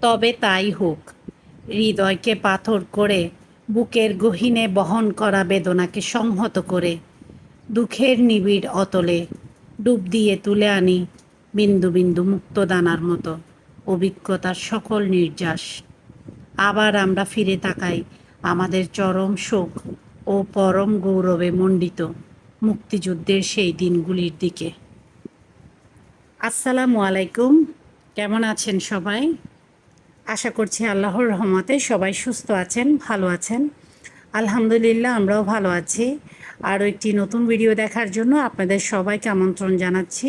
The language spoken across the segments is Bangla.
তবে তাই হোক, হৃদয়কে পাথর করে, বুকের গহীনে বহন করা বেদনাকে সংহত করে, দুঃখের নিবিড় অতলে ডুব দিয়ে তুলে আনি বিন্দু বিন্দু মুক্তদানার মতো অভিজ্ঞতার সকল নির্যাস। আবার আমরা ফিরে তাকাই আমাদের চরম শোক ও পরম গৌরবে মণ্ডিত মুক্তিযুদ্ধের সেই দিনগুলির দিকে। আসসালামু আলাইকুম। কেমন আছেন সবাই? আশা করছি আল্লাহর রহমতে সবাই সুস্থ আছেন, ভালো আছেন। আলহামদুলিল্লাহ, আমরাও ভালো আছি। আরও একটি নতুন ভিডিও দেখার জন্য আপনাদের সবাইকে আমন্ত্রণ জানাচ্ছি।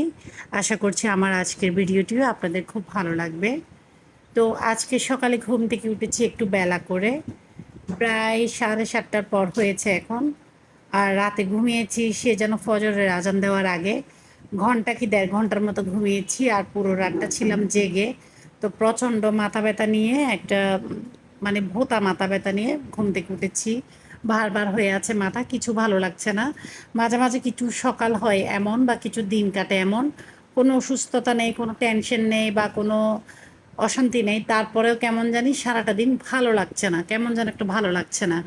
আশা করছি আমার আজকের ভিডিওটিও আপনাদের খুব ভালো লাগবে। তো আজকে সকালে ঘুম থেকে উঠেছি একটু বেলা করে। প্রায় সাড়ে সাতটার পর হয়েছে এখন। আর রাতে ঘুমিয়েছি, সে যেন ফজরের আজান দেওয়ার আগে। ঘণ্টা কি দেড় ঘণ্টার মতো ঘুমিয়েছি আর পুরো রাতটা ছিলাম জেগে। তো প্রচণ্ড মাথা ব্যথা নিয়ে একটা মানে ভোতা মাথা ব্যথা নিয়ে ঘুম থেকে উঠেছি। বারবার হয়ে আছে মাথা, কিছু ভালো লাগছে না। মাঝে মাঝে কিছু সকাল হয় এমন বা কিছু দিন কাটে এমন। কোনো অসুস্থতা নেই, কোনো টেনশন নেই বা কোনো অশান্তি নেই। তারপরেও কেমন জানি সারাটা দিন ভালো লাগছে না, কেমন যেন একটু ভালো লাগছে না।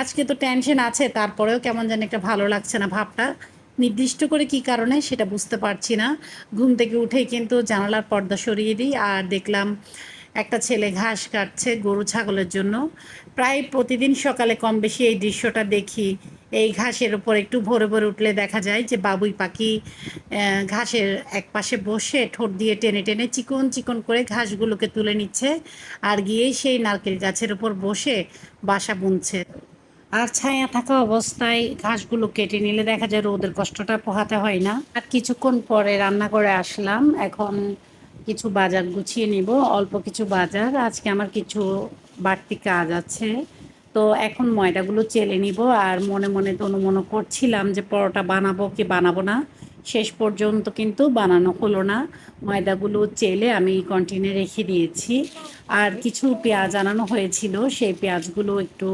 আজকে তো টেনশন আছে, তারপরেও কেমন যেন একটা ভালো লাগছে না ভাবটা। নির্দিষ্ট করে কি কারণে সেটা বুঝতে পারছি না। ঘুম থেকে উঠেই কিন্তু জানালার পর্দা সরিয়ে দিই আর দেখলাম একটা ছেলে ঘাস কাটছে গরু ছাগলের জন্য। প্রায় প্রতিদিন সকালে কম বেশি এই দৃশ্যটা দেখি। এই ঘাসের ওপর একটু ভোরে ভোরে উঠলে দেখা যায় যে বাবুই পাখি ঘাসের এক পাশে বসে ঠোঁট দিয়ে টেনে টেনে চিকন চিকন করে ঘাসগুলোকে তুলে নিচ্ছে আর গিয়েই সেই নারকেল গাছের ওপর বসে বাসা বুনছে। আর ছায়া থাকা অবস্থায় ঘাসগুলো কেটে নিলে দেখা যায় রোদের কষ্টটা পোহাতে হয় না। আর কিছুক্ষণ পরে রান্না করে আসলাম। এখন কিছু বাজার গুছিয়ে নিব, অল্প কিছু বাজার। আজকে আমার কিছু বাড়তি কাজ আছে। তো এখন ময়দাগুলো চেলে নিব আর মনে মনে তো অনুমনে করছিলাম যে পরোটা বানাবো কি বানাবো না। শেষ পর্যন্ত কিন্তু বানানো হলো না। ময়দাগুলো চেলে আমি কন্টিনে রেখে দিয়েছি। আর কিছু পেঁয়াজ আনানো হয়েছিল, সেই পেঁয়াজগুলো একটু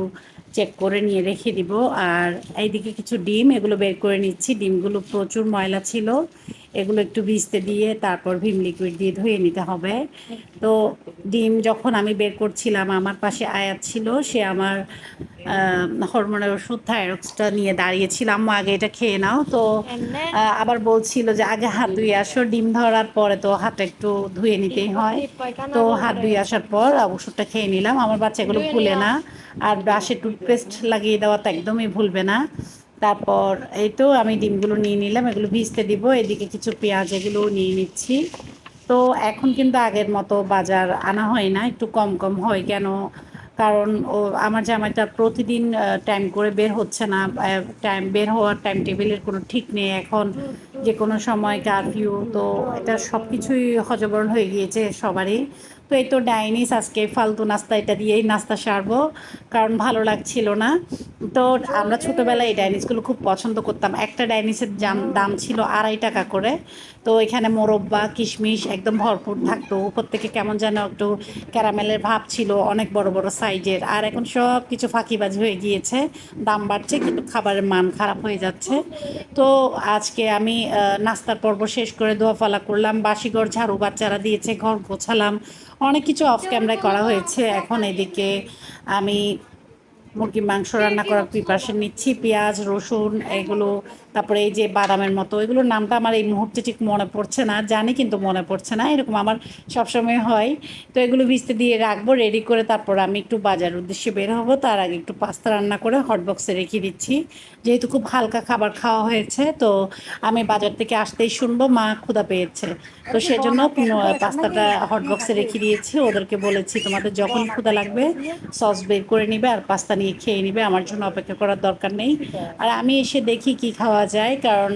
চেক করে নিয়ে রেখে দিব। আর এইদিকে কিছু ডিম, এগুলো বের করে নিচ্ছি। ডিমগুলো প্রচুর ময়লা ছিল। এগুলো একটু ভিজতে দিয়ে তারপর ভিম লিকুইড দিয়ে ধুয়ে নিতে হবে। তো ডিম যখন আমি বের করছিলাম আমার পাশে আয়াত ছিল সে আমার হরমোনের ওষুধ থাইরক্সটা নিয়ে দাঁড়িয়েছিলাম আগে এটা খেয়ে নাও। তো আবার বলছিল যে আগে হাত ধুয়ে আসো। ডিম ধরার পরে তো হাতটা একটু ধুয়ে নিতেই হয়। তো হাত ধুয়ে আসার পর ওষুধটা খেয়ে নিলাম। আমার বাচ্চাগুলো ভুলে না। আর ব্রাশে টুথপেস্ট লাগিয়ে দেওয়া তো একদমই ভুলবে না। তারপর এই তো আমি ডিমগুলো নিয়ে নিলাম, এগুলো ভিজতে দিব, এদিকে কিছু পেঁয়াজ এগুলো নিয়ে নিচ্ছি। তো এখন কিন্তু আগের মতো বাজার আনা হয় না, একটু কম কম হয় কেন? কারণ ও, আমার জামাইটা প্রতিদিন টাইম করে বের হচ্ছে না টাইম বের হওয়ার টাইম টেবিলের কোনো ঠিক নেই এখন, যে কোনো সময় কারফিউ তো এটা সব কিছুই হজবরল হয়ে গিয়েছে সবারই। এই তো ডাইনিস আজকে ফালতু নাস্তা এটা দিয়েই নাস্তা সারবো, কারণ ভালো লাগছিল না। তো আমরা ছোটোবেলায় এই ডাইনিসগুলো খুব পছন্দ করতাম। একটা ডাইনিসের দাম দাম ছিল আড়াই টাকা করে। তো এখানে মোরব্বা, কিশমিশ একদম ভরপুর থাকতো। উপর থেকে কেমন যেন একটু ক্যারামেলের ভাব ছিল, অনেক বড় বড় সাইজের। আর এখন সব কিছু ফাঁকিবাজি হয়ে গিয়েছে। দাম বাড়ছে, কিন্তু খাবারের মান খারাপ হয়ে যাচ্ছে। তো আজকে আমি নাস্তার পর্ব শেষ করে দোয়া ফালা করলাম। বাসিঘর ঝাড়ু বাচ্চারা দিয়েছে, ঘর গোছালাম। অনেক কিছু অফ ক্যামেরায় করা হয়েছে। এখন এদিকে আমি মুরগির মাংস রান্না করার প্রিপারেশন নিচ্ছি, পেঁয়াজ, রসুন, এগুলো, তারপরে এই যে বাদামের মতো, এগুলোর নামটা আমার এই মুহূর্তে ঠিক মনে পড়ছে না, জানি কিন্তু মনে পড়ছে না, এরকম আমার সবসময় হয়। তো এগুলো ভিজতে দিয়ে রাখব রেডি করে তারপর আমি একটু বাজার উদ্দেশ্যে বের হব, তার আগে একটু পাস্তা রান্না করে হট বক্সে রেখে দিচ্ছি। যেহেতু খুব হালকা খাবার খাওয়া হয়েছে, তো আমি বাজার থেকে আসতেই শুনব, মা ক্ষুদা পেয়েছে। তো সেজন্য পাস্তাটা হট বক্সে রেখে দিয়েছি, ওদেরকে বলেছি তোমাদের যখন ক্ষুদা লাগবে সস বের করে নিবে আর পাস্তা নিয়ে খেয়ে নিবে, আমার জন্য অপেক্ষা করার দরকার নেই। আর আমি এসে দেখি কি খাওয়া যায়, কারণ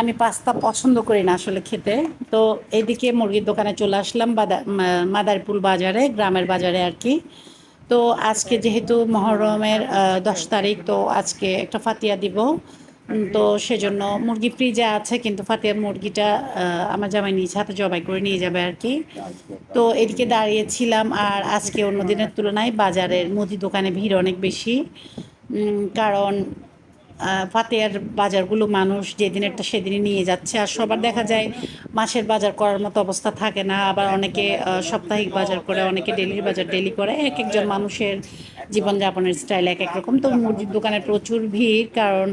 আমি পাস্তা পছন্দ করি না আসলে খেতে। তো এদিকে মুরগির দোকানে চলে আসলাম মাদারপুল বাজারে, গ্রামের বাজারে আর কি। তো আজকে যেহেতু মহরমের দশ তারিখ, তো আজকে একটা ফাতিয়া দিব। তো সেজন্য মুরগি ফ্রিজে আছে কিন্তু ফাতিয়া মুরগিটা আমার জামাই নিজ হাতে জবাই করে নিয়ে যাবে আর কি। তো এদিকে দাঁড়িয়েছিলাম আর আজকে অন্য দিনের তুলনায় বাজারের মুদি দোকানে ভিড় অনেক বেশি। কারণ আহ, ফাতেহার বাজারগুলো মানুষ যেদিনেরটা সেদিনই নিয়ে যাচ্ছে। আর সবার দেখা যায় মাসের বাজার করার মতো অবস্থা থাকে না। আবার অনেকে সাপ্তাহিক বাজার করে অনেকে ডেলির বাজার ডেলি করে। এক একজন মানুষের জীবনযাপনের স্টাইল এক এক রকম। তো মুরগির দোকানে প্রচুর ভিড়, কারণ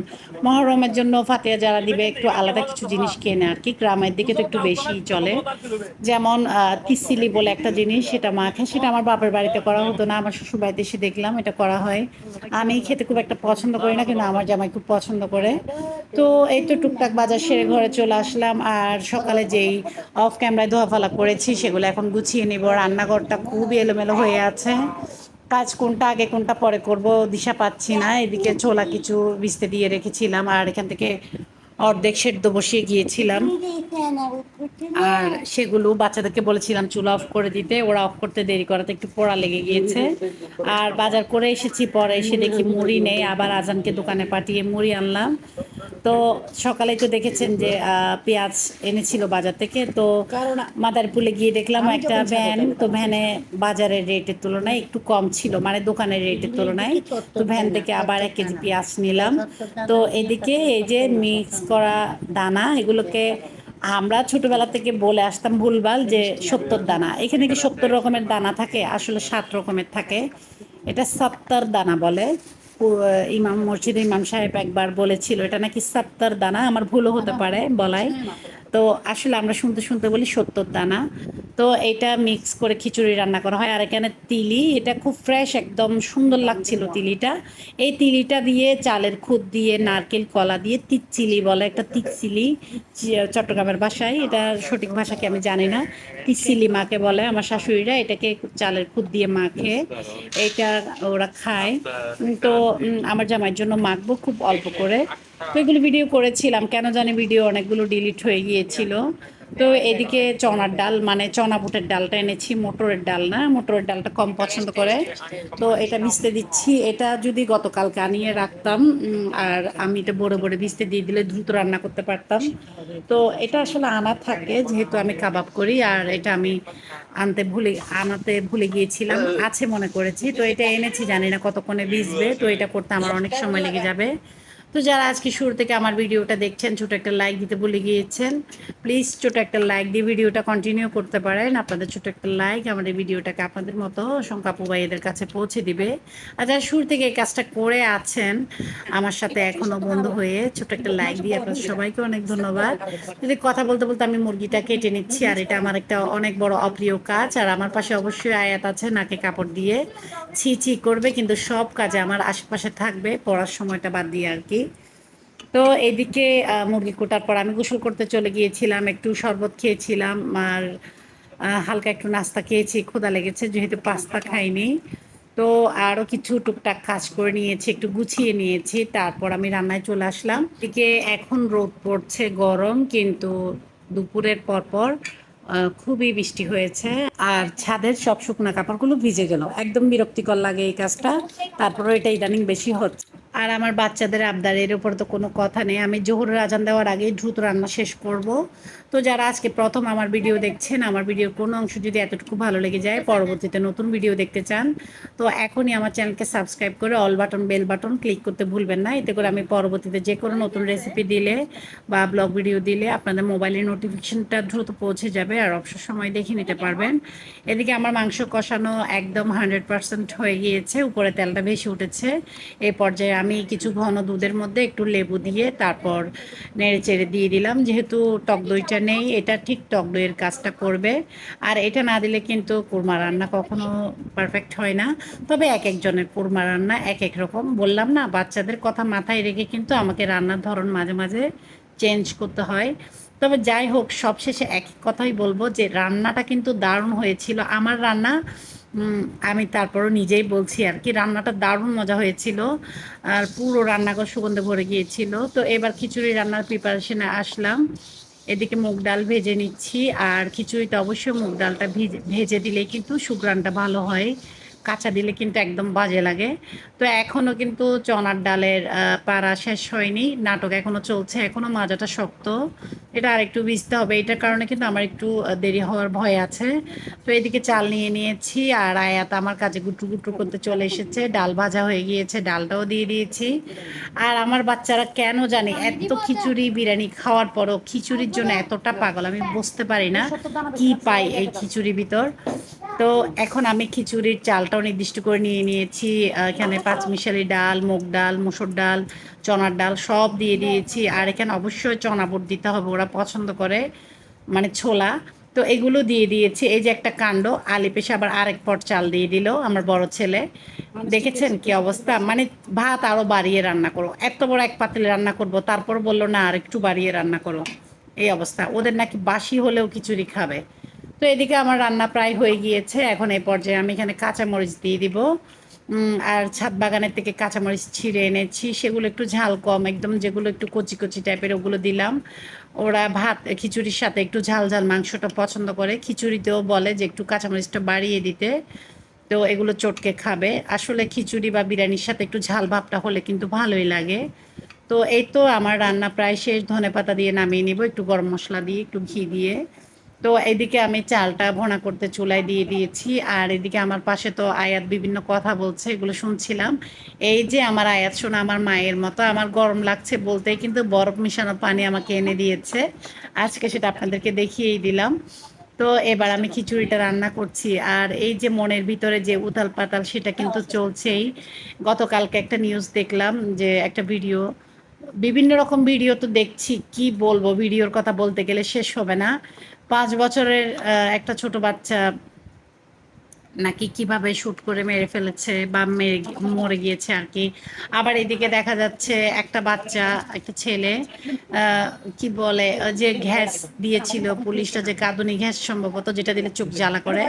মহরমের জন্য ফাতেহা যারা দিবে একটু আলাদা কিছু জিনিস কেনে আর কি, গ্রামের দিকে তো একটু বেশি চলে। যেমন তিসিলি বলে একটা জিনিস, সেটা মাখে সেটা আমার বাপের বাড়িতে করা হতো না। আমার শ্বশুর বাড়িতে এসে দেখলাম, এটা করা হয়। আমি খেতে খুব একটা পছন্দ করি না, কিন্তু আমার জামাই খুব পছন্দ করে। তো এই তো টুকটাক বাজার সেরে ঘরে চলে আসলাম। আর সকালে যেই অফ ক্যামেরায় ধোয়াফালা করেছি, সেগুলো এখন গুছিয়ে নিব। রান্নাঘরটা খুবই এলোমেলো হয়ে আছে। কাজ কোনটা আগে কোনটা পরে করব, দিশা পাচ্ছি না, এদিকে ছোলা কিছু ভিজতে দিয়ে রেখেছিলাম, আর এখান থেকে অর্ধেক সেদ্ধ বসিয়ে গিয়েছিলাম। আর সেগুলো বাচ্চাদেরকে বলেছিলাম চুলা অফ করে দিতে, ওরা অফ করতে দেরি করাতে একটু পোড়া লেগে গিয়েছে। আর বাজার করে এসেছি, পরে এসে দেখি মুড়ি নেই, আবার আজানকে দোকানে পাঠিয়ে মুড়ি আনলাম। তো সকালে তো দেখেছেন যে পেঁয়াজ এনেছিল বাজার থেকে। তো মাদারপুলে গিয়ে দেখলাম একটা ভ্যান তো ভ্যানে বাজারের রেটের তুলনায় একটু কম ছিল মানে দোকানের রেটের তুলনায়। তো ভ্যান থেকে আবার এক কেজি পেঁয়াজ নিলাম। তো এদিকে এই যে মিক্স করা দানা এগুলোকে আমরা ছোটবেলা থেকে বলে আসতাম ভুলভাল যে সত্তর দানা। এখানে কি সত্তর রকমের দানা থাকে? আসলে সাত রকমের থাকে। এটা সত্তর দানা বলে। ইমাম মসজিদে ইমাম সাহেব একবার বলেছিল এটা নাকি সাত্তার দানা? আমার ভুলও হতে পারে বলাই। তো আসলে আমরা শুনতে শুনতে বলি সত্তর দানা। তো এটা মিক্স করে খিচুড়ি রান্না করা হয়। আর এখানে তিলি, এটা খুব ফ্রেশ একদম সুন্দর লাগছিল তিলিটা। এই তিলিটা দিয়ে চালের খুদ দিয়ে, নারকেল, কলা দিয়ে তিচ্চিলি বলে একটা তিচ্চিলি চট্টগ্রামের ভাষায়। এটা সঠিক ভাষাকে আমি জানি না। তিচ্চিলি মাকে বলে আমার শাশুড়িরা। এটাকে চালের খুদ দিয়ে মাখে। এটা ওরা খায়। তো আমার জামাইয়ের জন্য মাখবো খুব অল্প করে। তো এগুলো ভিডিও করেছিলাম। কেন জানি ভিডিও অনেকগুলো ডিলিট হয়ে গিয়েছিল। তো এদিকে চনার ডাল মানে চনা বুটের ডালটা এনেছি, মোটরের ডাল না, মোটরের ডালটা কম পছন্দ করে। তো এটা ভিজতে দিচ্ছি। এটা যদি গতকালকে আনিয়ে রাখতাম আর আমি এটা বড় বড় ভিজতে দিয়ে দিলে দ্রুত রান্না করতে পারতাম। তো এটা আসলে আনা থাকে, যেহেতু আমি কাবাব করি, আর এটা আমি আনতে ভুলে, আনাতে ভুলে গিয়েছিলাম, আছে মনে করেছি। তো এটা এনেছি, জানি না কতক্ষণে ভিজবে। তো এটা করতে আমার অনেক সময় লেগে যাবে। তো যারা আজকে শুরু থেকে আমার ভিডিওটা দেখছেন, ছোট একটা লাইক দিতে ভুলে গিয়েছেন প্লিজ ছোট একটা লাইক দিয়ে ভিডিওটা কন্টিনিউ করতে পারেন। আপনাদের ছোট একটা লাইক আমাদের ভিডিওটাকে আপনাদের মতো সংখ্যাপু ভাইয়েদের কাছে পৌঁছে দিবে। আর যারা শুরু থেকে এই কাজটা করে আছেন, আমার সাথে এখনও বন্ধু হয়ে ছোট একটা লাইক দিয়ে আপনাদের সবাইকে অনেক ধন্যবাদ। যদি কথা বলতে বলতে আমি মুরগিটা কেটে নিচ্ছি, আর এটা আমার একটা অনেক বড় অপ্রিয় কাজ। আর আমার পাশে অবশ্যই আয়াত আছে, নাকে কাপড় দিয়ে ছি ছি করবে, কিন্তু সব কাজে আমার আশেপাশে থাকবে, পড়ার সময়টা বাদ দিয়ে আর কি। তো এদিকে মুরগি কোটার পর আমি গোসল করতে চলে গিয়েছিলাম, একটু শরবত খেয়েছিলাম, আর হালকা একটু নাস্তা খেয়েছি, ক্ষুধা লেগেছে, যেহেতু পাস্তা খাইনি। তো আরও কিছু টুকটাক কাজ করে নিয়েছি, একটু গুছিয়ে নিয়েছি, তারপর আমি রান্নায় চলে আসলাম। এদিকে এখন রোদ পড়ছে গরম, কিন্তু দুপুরের পর পর খুবই বৃষ্টি হয়েছে, আর ছাদের সব শুকনা কাপড়গুলো ভিজে গেল। একদম বিরক্তিকর লাগে এই কাজটা তারপরে এটা ইদানিং বেশি হচ্ছে। আর আমার বাচ্চাদের আবদার এর উপর তো কোনো কথা নেই। আমি জোহরের আজান দেওয়ার আগেই দ্রুত রান্না শেষ করব। তো যারা আজকে প্রথম আমার ভিডিও দেখছেন, আমার ভিডিওর কোনো অংশ যদি এতটুকু ভালো লেগে যায়, পরবর্তীতে নতুন ভিডিও দেখতে চান, তো এখনই আমার চ্যানেলকে সাবস্ক্রাইব করে all button bell button click করতে ভুলবেন না। এতে করে আমি পরবর্তীতে যে কোনো নতুন রেসিপি দিলে বা ব্লগ ভিডিও দিলে আপনাদের মোবাইলের নোটিফিকেশনটা দ্রুত পৌঁছে যাবে আর অবসর সময় দেখে নিতে পারবেন। এদিকে আমার মাংস কষানো একদম হান্ড্রেড পার্সেন্ট হয়ে গিয়েছে, উপরে তেলটা বেশি উঠেছে। এই পর্যায়ে আমি কিছু ঘন দুধের মধ্যে একটু লেবু দিয়ে তারপর নেড়ে চেড়ে দিয়ে দিলাম, যেহেতু টক দইটা নেই, এটা ঠিক টক দইয়ের কাজটা করবে। আর এটা না দিলে কিন্তু কুরমা রান্না কখনো পারফেক্ট হয় না। তবে এক একজনের কুরমা রান্না এক এক রকম। বললাম না, বাচ্চাদের কথা মাথায় রেখে কিন্তু আমাকে রান্নার ধরন মাঝে মাঝে চেঞ্জ করতে হয়। তবে যাই হোক, সবশেষে এক কথাই বলব যে রান্নাটা কিন্তু দারুণ হয়েছিল। আমার রান্না আমি তারপরও নিজেই বলছি আর কি, রান্নাটা দারুণ মজা হয়েছিল। আর পুরো রান্নাঘর সুগন্ধে ভরে গিয়েছিল। তো এবার খিচুড়ি রান্নার প্রিপারেশনে আসলাম। এদিকে মুগ ডাল ভেজে নিচ্ছি, আর খিচুড়িতে অবশ্যই মুগ ডালটা ভিজে, ভেজে দিলে কিন্তু সুগ্রানটা ভালো হয়। কাঁচা দিলে কিন্তু একদম বাজে লাগে। তো এখনও কিন্তু চনার ডালের পাড়া শেষ হয়নি। নাটক এখনও চলছে এখনও মাজাটা শক্ত। এটা আর একটু হবে। এটার কারণে কিন্তু আমার একটু দেরি হওয়ার ভয় আছে। তো এদিকে চাল নিয়ে নিয়েছি আর আয়াত আমার কাজে গুটু গুটু করতে চলে এসেছে। ডাল ভাজা হয়ে গিয়েছে, ডালটাও দিয়ে দিয়েছি। আর আমার বাচ্চারা কেন জানি এত খিচুড়ি বিরিয়ানি খাওয়ার পরও খিচুড়ির জন্য এতটা পাগল, আমি বুঝতে পারি না কি পাই এই খিচুড়ি ভিতর। তো এখন আমি খিচুড়ির চালটাও নির্দিষ্ট করে নিয়ে নিয়েছি, এখানে পাঁচমিশালি ডাল, মুগ ডাল, মুসুর ডাল, চনার ডাল সব দিয়ে দিয়েছি। আর এখানে অবশ্যই চনা বুট দিতে হবে, ওরা পছন্দ করে মানে ছোলা। তো এগুলো দিয়ে দিয়েছি। এই যে একটা কাণ্ড আলি পেশে আবার আরেক পট চাল দিয়ে দিল আমার বড় ছেলে। দেখেছেন কি অবস্থা? মানে ভাত আরও বাড়িয়ে রান্না করো। এত বড় এক পাতিলে রান্না করব, তারপর বলল, না, আর একটু বাড়িয়ে রান্না করো। এই অবস্থা। ওদের নাকি বাসি হলেও খিচুড়ি খাবে। তো এদিকে আমার রান্না প্রায় হয়ে গিয়েছে। এখন এই পর্যায়ে আমি এখানে কাঁচামরিচ দিয়ে দিব। আর ছাদ বাগানের থেকে কাঁচামরিচ ছিঁড়ে এনেছি। সেগুলো একটু ঝাল কম, একদম যেগুলো একটু কচি কচি টাইপের ওগুলো দিলাম। ওরা ভাত, খিচুড়ির সাথে একটু ঝাল ঝাল মাংসটা পছন্দ করে। খিচুড়িতেও বলে যে একটু কাঁচামরিচটা বাড়িয়ে দিতে, তো এগুলো চটকে খাবে। আসলে খিচুড়ি বা বিরিয়ানির সাথে একটু ঝাল ভাবটা হলে কিন্তু ভালোই লাগে। তো এই তো আমার রান্না প্রায় শেষ। ধনে পাতা দিয়ে নামিয়ে নিব, একটু গরম মশলা দিয়ে, একটু ঘি দিয়ে। তো এদিকে আমি চালটা ভোনা করতে চুলায় দিয়ে দিয়েছি, আর এদিকে আমার পাশে তো আয়াত বিভিন্ন কথা বলছে, এগুলো শুনছিলাম। এই যে আমার আয়াত শোনা আমার মায়ের মতো, আমার গরম লাগছে বলতেই কিন্তু বরফ মিশানো পানি আমাকে এনে দিয়েছে। আজকে সেটা আপনাদেরকে দেখিয়েই দিলাম। তো এবার আমি খিচুড়িটা রান্না করছি, আর এই যে মনের ভিতরে যে উতাল পাতাল সেটা কিন্তু চলছেই। গতকালকে একটা নিউজ দেখলাম যে একটা ভিডিও, বিভিন্ন রকম ভিডিও তো দেখছি, কি বলব, ভিডিওর কথা বলতে গেলে শেষ হবে না। পাঁচ বছরের একটা ছোট বাচ্চা নাকি কীভাবে শুট করে মেরে ফেলেছে বা মেরে মরে গিয়েছে আর কি। আবার এদিকে দেখা যাচ্ছে একটা বাচ্চা, একটা ছেলে কি বলে যে গ্যাস দিয়েছিল পুলিশটা, যে কাঁদুনি গ্যাস সম্ভবত, যেটা দিলে চোখ জ্বালা করে।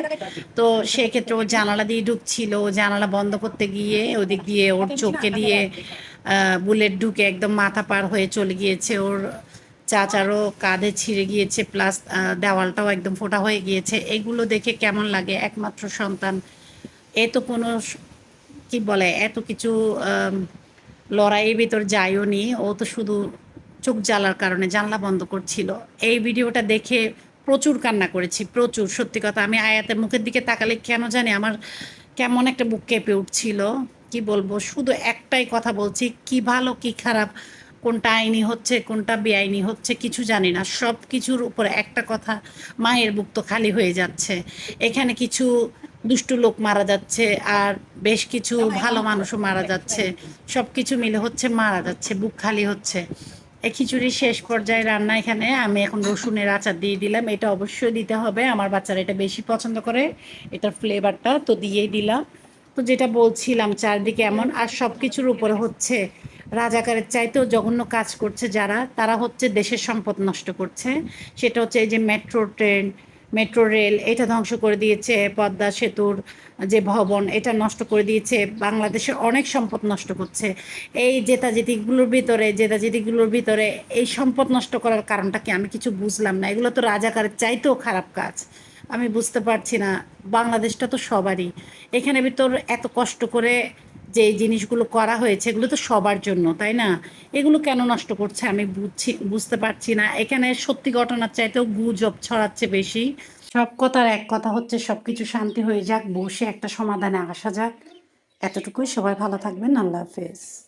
তো সেক্ষেত্রে ও জানালা দিয়ে ঢুকছিল জানালা বন্ধ করতে গিয়ে ওদিক দিয়ে ওর চোখে দিয়ে বুলেট ঢুকে একদম মাথা পার হয়ে চলে গিয়েছে ওর চাচারও কাঁধে ছিঁড়ে গিয়েছে, প্লাস দেওয়ালটাও একদম ফোটা হয়ে গিয়েছে। এগুলো দেখে কেমন লাগে একমাত্র সন্তান? এ তো কোনো কি বলে এত কিছু লড়াইয়ের ভিতর যায়ও নি। ও তো শুধু চোখ জ্বালার কারণে জানলা বন্ধ করছিল। এই ভিডিওটা দেখে প্রচুর কান্না করেছি, প্রচুর, সত্যি কথা। আমি আয়াতের মুখের দিকে তাকালে কেন জানি আমার কেমন একটা বুক কেঁপে উঠছিল। কি বলব, শুধু একটাই কথা বলছি, কি ভালো, কি খারাপ কোনটা আইনি হচ্ছে, কোনটা বেআইনি হচ্ছে, কিছু জানি না। সব কিছুর উপরে একটা কথা, মায়ের বুক তো খালি হয়ে যাচ্ছে। এখানে কিছু দুষ্টু লোক মারা যাচ্ছে আর বেশ কিছু ভালো মানুষও মারা যাচ্ছে। সব কিছু মিলে হচ্ছে মারা যাচ্ছে বুক খালি হচ্ছে। এই খিচুড়ির শেষ পর্যায়ে রান্না এখানে, আমি এখন রসুনের আচার দিয়ে দিলাম। এটা অবশ্যই দিতে হবে, আমার বাচ্চারা এটা বেশি পছন্দ করে। এটার ফ্লেভারটা তো দিয়েই দিলাম। তো যেটা বলছিলাম, চারদিকে এমন, আর সব কিছুর উপরে হচ্ছে রাজাকারের চাইতেও জঘন্য কাজ করছে যারা, তারা হচ্ছে দেশের সম্পদ নষ্ট করছে। সেটা হচ্ছে এই যে মেট্রো ট্রেন, মেট্রো রেল, এটা ধ্বংস করে দিয়েছে, পদ্মা সেতুর যে ভবন, এটা নষ্ট করে দিয়েছে, বাংলাদেশের অনেক সম্পদ নষ্ট করছে। এই জেতাজেতিগুলোর ভিতরে জেতাজেতিগুলোর ভিতরে এই সম্পদ নষ্ট করার কারণটা কি আমি কিছু বুঝলাম না? এগুলো তো রাজাকারের চাইতেও খারাপ কাজ। আমি বুঝতে পারছি না, বাংলাদেশটা তো সবারই। এখানে ভিতর এত কষ্ট করে যে জিনিসগুলো করা হয়েছে, এগুলো তো সবার জন্য, তাই না? এগুলো কেন নষ্ট করছে আমি বুঝছি, বুঝতে পারছি না। এখানে সত্যি ঘটনার চাইতেও গুজব ছড়াচ্ছে বেশি। সব কথার এক কথা হচ্ছে সব কিছু শান্তি হয়ে যাক, বসে একটা সমাধানে আসা যাক। এতটুকুই, সবাই ভালো থাকবেন, আল্লাহ হাফেজ।